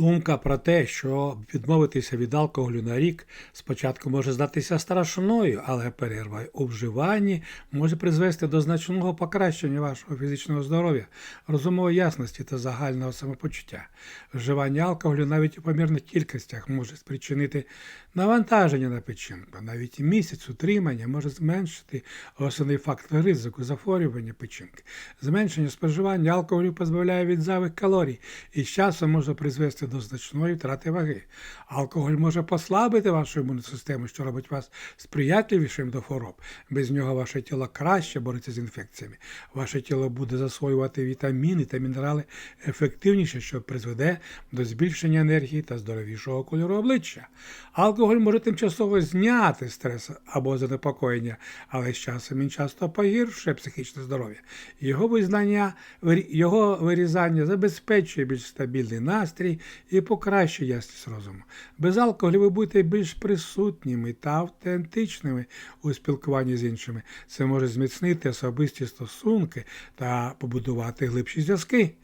Думка про те, що відмовитися від алкоголю на рік спочатку може здатися страшною, але перерва у вживанні може призвести до значного покращення вашого фізичного здоров'я, розумової ясності та загального самопочуття. Вживання алкоголю навіть у помірних кількостях може спричинити навантаження на печінку. Навіть місяць утримання може зменшити основний фактор ризику захворювання печінки. Зменшення споживання алкоголю позбавляє від зайвих калорій і з часом може призвести до значної втрати ваги. Алкоголь може послабити вашу імунну систему, що робить вас сприятливішим до хвороб. Без нього ваше тіло краще бореться з інфекціями. Ваше тіло буде засвоювати вітаміни та мінерали ефективніше, що призведе до збільшення енергії та здоровішого кольору обличчя. Алкоголь може тимчасово зняти стрес або занепокоєння, але з часом він часто погіршує психічне здоров'я. Його визнання, його вирізання забезпечує більш стабільний настрій і покращує ясність розуму. Без алкоголю ви будете більш присутніми та автентичними у спілкуванні з іншими. Це може зміцнити особисті стосунки та побудувати глибші зв'язки.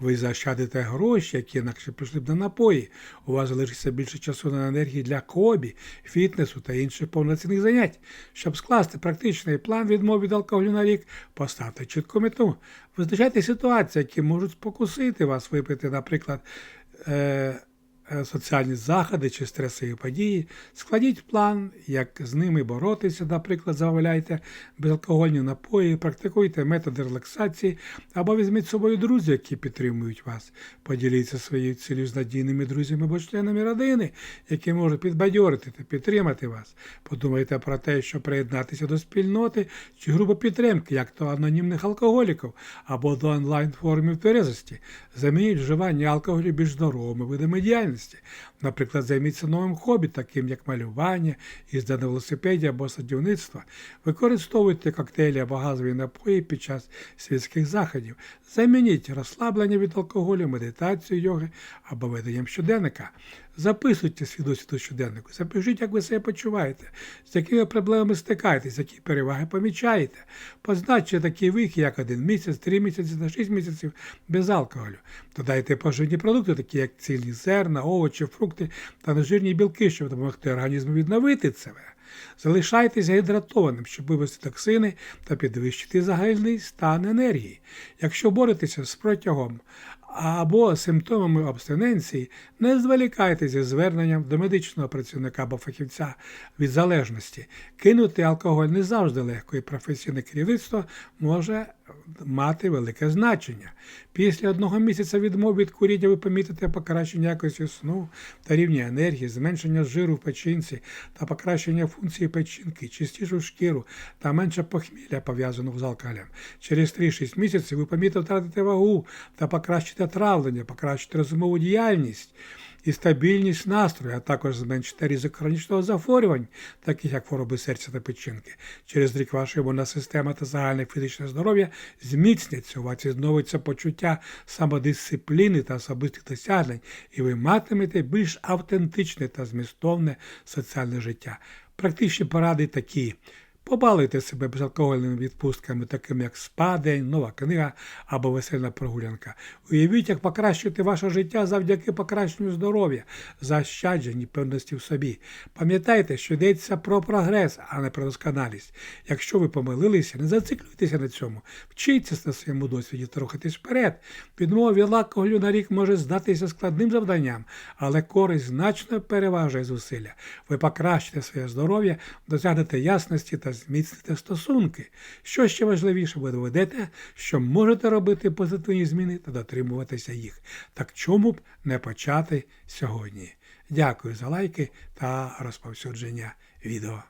Ви заощадите гроші, які інакше пішли б на напої. У вас залишиться більше часу на енергії для хобі, фітнесу та інших повноцінних занять. Щоб скласти практичний план відмови від алкоголю на рік, поставте чітку мету. Визначайте ситуації, які можуть спокусити вас випити, наприклад, 呃 соціальні заходи чи стресові події. Складіть план, як з ними боротися, наприклад, замовляйте безалкогольні напої, практикуйте методи релаксації або візьміть з собою друзів, які підтримують вас. Поділіться своєю цілею з надійними друзями або членами родини, які можуть підбадьорити та підтримати вас. Подумайте про те, щоб приєднатися до спільноти чи групи підтримки, як то анонімних алкоголіків або до онлайн-форумів тверезості. Замініть вживання алкоголю більш здоровими видами діяльності. Наприклад, займіться новим хобі, таким як малювання, їзда на велосипеді або садівництво. Використовуйте коктейлі або газові напої під час світських заходів. Замініть розслаблення від алкоголю, медитацію йоги або веденням щоденника. Записуйте свій досвід щоденнику, запишіть, як ви себе почуваєте, з якими проблемами стикаєтесь, які переваги помічаєте. Позначте такі вихи, як один місяць, три місяці на шість місяців без алкоголю. Додайте поживні продукти, такі як цільні зерна, овочі, фрукти та нежирні білки, щоб допомогти організму відновити себе. Залишайтеся гідратованим, щоб вивести токсини та підвищити загальний стан енергії. Якщо боретеся з протягом або симптомами абстиненції, не зволікайте зі зверненням до медичного працівника або фахівця від залежності. Кинути алкоголь не завжди легко, і професійне керівництво може мати велике значення. Після одного місяця відмови від куріння ви помітите покращення якості сну та рівня енергії, зменшення жиру в печінці та покращення функції печінки, чистішу шкіру та менше похмілля пов'язаного з алкоголем. Через 3-6 місяців ви помітите втратите вагу та покращите травлення, покращите розумову діяльність і стабільність настрою, а також зменшити ризик хронічного захворювань, таких як хвороби серця та печінки. Через рік ваша імунна система та загальне фізичне здоров'я зміцняться, у вас відновиться почуття самодисципліни та особистих досягнень, і ви матимете більш автентичне та змістовне соціальне життя. Практичні поради такі. Побалуйте себе безалкогольними відпустками, такими як спа-день, нова книга або весельна прогулянка. Уявіть, як покращити ваше життя завдяки покращенню здоров'я, заощадженні певності в собі. Пам'ятайте, що йдеться про прогрес, а не про досконалість. Якщо ви помилилися, не зациклюйтеся на цьому. Вчіться на своєму досвіді та рухатись вперед. Відмова від алкоголю на рік може здатися складним завданням, але користь значно переважує зусилля. Ви покращите своє здоров'я, досягнете ясності та зміцните стосунки. Що ще важливіше, ви доведете, що можете робити позитивні зміни та дотримуватися їх. Так чому б не почати сьогодні? Дякую за лайки та розповсюдження відео.